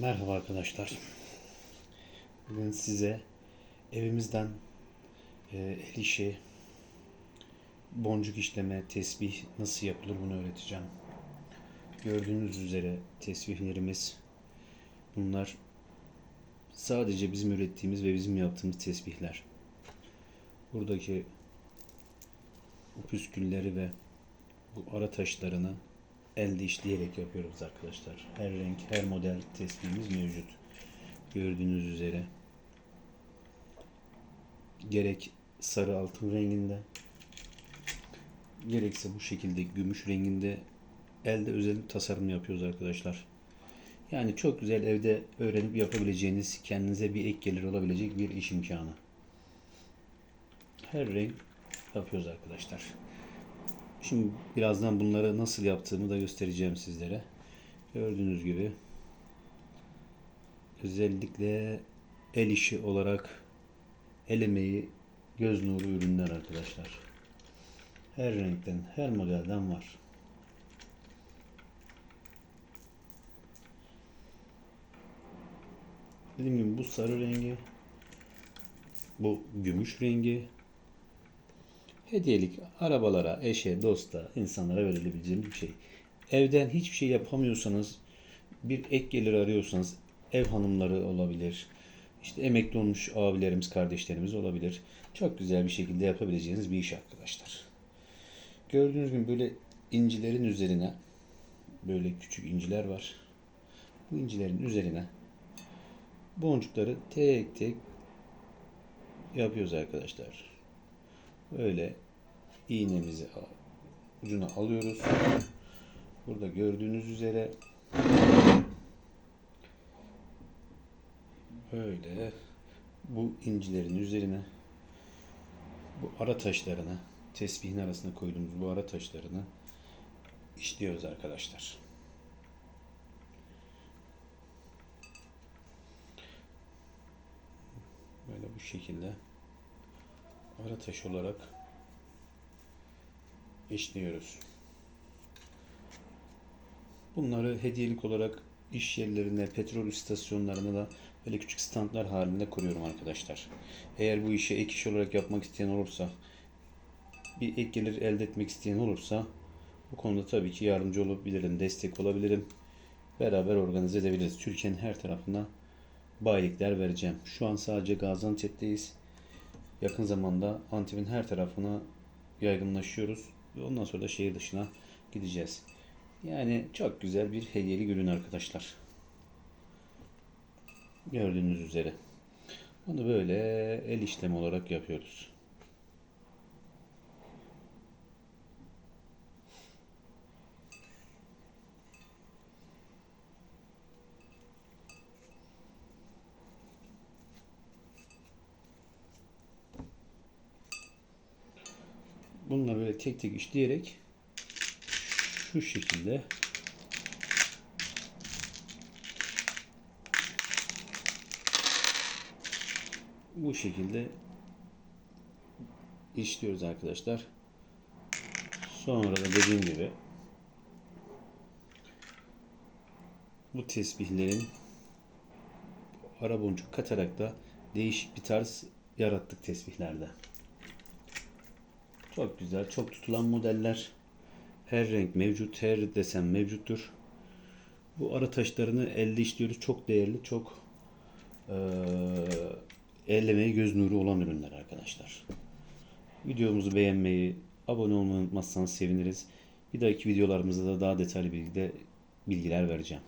Merhaba arkadaşlar. Bugün size evimizden e, el işi, boncuk işleme, tesbih nasıl yapılır bunu öğreteceğim. Gördüğünüz üzere tesbihlerimiz bunlar sadece bizim ürettiğimiz ve bizim yaptığımız tesbihler. Buradaki bu püskülleri ve bu ara taşlarını elde işleyerek yapıyoruz arkadaşlar. Her renk, her model tespihimiz mevcut. Gördüğünüz üzere. Gerek sarı altın renginde, gerekse bu şekilde gümüş renginde elde özel tasarım yapıyoruz arkadaşlar. Yani çok güzel evde öğrenip yapabileceğiniz, kendinize bir ek gelir olabilecek bir iş imkanı. Her renk yapıyoruz arkadaşlar. Şimdi birazdan bunları nasıl yaptığımı da göstereceğim sizlere. Gördüğünüz gibi özellikle el işi olarak el emeği göz nuru ürünler arkadaşlar. Her renkten, her modelden var. Dediğim gibi bu sarı rengi, bu gümüş rengi, Hediyelik arabalara, eşe, dosta, insanlara verilebileceğimiz bir şey. Evden hiçbir şey yapamıyorsanız, bir ek gelir arıyorsanız ev hanımları olabilir. İşte emekli olmuş abilerimiz, kardeşlerimiz olabilir. Çok güzel bir şekilde yapabileceğiniz bir iş arkadaşlar. Gördüğünüz gibi böyle incilerin üzerine böyle küçük inciler var. Bu incilerin üzerine boncukları tek tek yapıyoruz arkadaşlar. Böyle iğnemizi ucuna alıyoruz. Burada gördüğünüz üzere böyle bu incilerin üzerine bu ara taşlarını tesbihin arasına koyduğumuz bu ara taşlarını işliyoruz arkadaşlar. Böyle bu şekilde ara taş olarak işliyoruz. Bunları hediyelik olarak iş yerlerine, petrol istasyonlarına da böyle küçük standlar halinde kuruyorum arkadaşlar. Eğer bu işi ek iş olarak yapmak isteyen olursa, bir ek gelir elde etmek isteyen olursa bu konuda tabii ki yardımcı olabilirim, destek olabilirim. Beraber organize edebiliriz. Türkiye'nin her tarafına bayilikler vereceğim. Şu an sadece Gaziantep'teyiz yakın zamanda Antep'in her tarafına yaygınlaşıyoruz. Ve ondan sonra da şehir dışına gideceğiz. Yani çok güzel bir hediyelik ürün arkadaşlar. Gördüğünüz üzere. Bunu böyle el işlemi olarak yapıyoruz. Bununla böyle tek tek işleyerek şu şekilde bu şekilde işliyoruz arkadaşlar. Sonra da dediğim gibi bu tesbihlerin ara boncuk katarak da değişik bir tarz yarattık tesbihlerde. Çok güzel, çok tutulan modeller. Her renk mevcut, her desen mevcuttur. Bu ara taşlarını elde işliyoruz. Çok değerli, çok e, ellemeye göz nuru olan ürünler arkadaşlar. Videomuzu beğenmeyi, abone olmayı unutmazsanız seviniriz. Bir dahaki videolarımızda da daha detaylı bilgide bilgiler vereceğim.